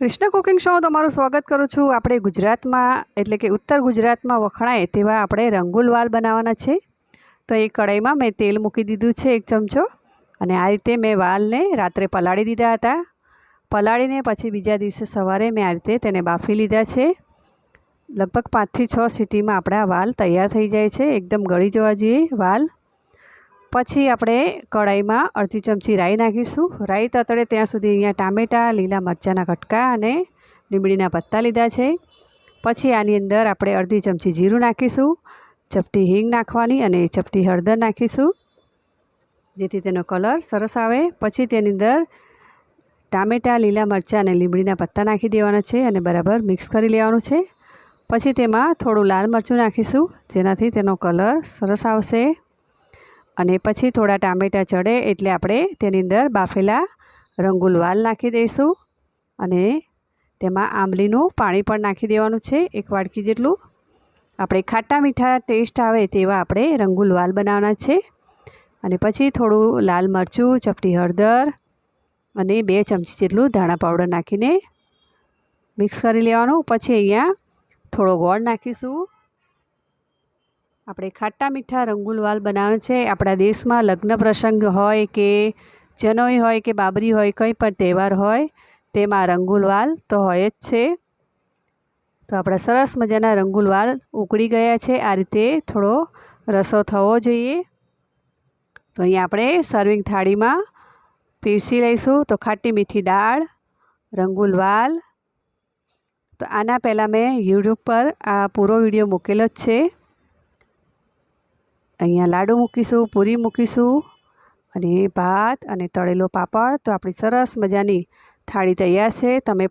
Krishna cooking શોમાં તમારું સ્વાગત કરું છું. આપણે ગુજરાતમાં, એટલે કે ઉત્તર ગુજરાતમાં વખણાય તેવા આપણે રંગુલ વાલ બનાવવાના છે. તો એ કઢાઈમાં મેં તેલ મૂકી દીધું છે એક ચમચો. અને આ રીતે મેં વાલને રાત્રે પલાળી દીધા હતા. પલાળીને પછી બીજા દિવસે સવારે મેં આ રીતે તેને બાફી લીધા છે. લગભગ પાંચથી છ સીટીમાં આપણા વાલ તૈયાર થઈ જાય છે. એકદમ ગળી જવા જોઈએ વાલ. પછી આપણે કઢાઈમાં અડધી ચમચી રાઈ નાખીશું. રાઈ તતડે ત્યાં સુધી અહીંયા ટામેટાં, લીલા મરચાંના કટકા અને લીમડીના પત્તા લીધા છે. પછી આની અંદર આપણે અડધી ચમચી જીરું નાખીશું. ચપટી હિંગ નાખવાની અને ચપટી હળદર નાખીશું. જેથી તેનો કલર સરસ આવે. પછી તેની અંદર ટામેટાં, લીલા મરચાં અને લીમડીના પત્તા નાખી દેવાના છે અને બરાબર મિક્સ કરી લેવાનું છે. પછી તેમાં થોડું લાલ મરચું નાખીશું. જેનાથી તેનો કલર સરસ આવશે. અને પછી થોડા ટામેટાં ચડે એટલે આપણે તેની અંદર બાફેલા રંગુલ વાલ નાખી દઈશું અને તેમાં આંબલીનું પાણી પણ નાખી દેવાનું છે, એક વાડકી જેટલું. આપણે ખાટા મીઠા ટેસ્ટ આવે તેવા આપણે રંગુલ વાલ બનાવવાના છે. અને પછી થોડું લાલ મરચું, ચપટી હળદર અને બે ચમચી જેટલું ધાણા પાવડર નાખીને મિક્સ કરી લેવાનું. પછી અહીંયા થોડો ગોળ નાખીશું. આપણે ખાટા મીઠા રંગુલ વાલ બનાવવાનું છે. આપણા દેશમાં લગ્ન પ્રસંગ હોય કે જનોઈ હોય કે બાબરી હોય, કંઈ પણ તહેવાર હોય, તેમાં રંગુલ વાલ તો હોય જ છે. તો આપણા સરસ મજાના રંગુલ વાલ ઉકળી ગયા છે. આ રીતે થોડો રસો થવો જોઈએ. તો અહીંયા આપણે સર્વિંગ થાળીમાં પીરસી લઈશું. તો ખાટી મીઠી દાળ રંગુલ વાલ. તો આના પહેલાં મેં યુટ્યુબ પર આ પૂરો વીડિયો મૂકેલો જ છે. અહીંયા લાડુ મૂકીશું, પૂરી મૂકીશું અને ભાત અને તળેલો પાપડ. તો આપણી સરસ મજાની થાળી તૈયાર છે. તમે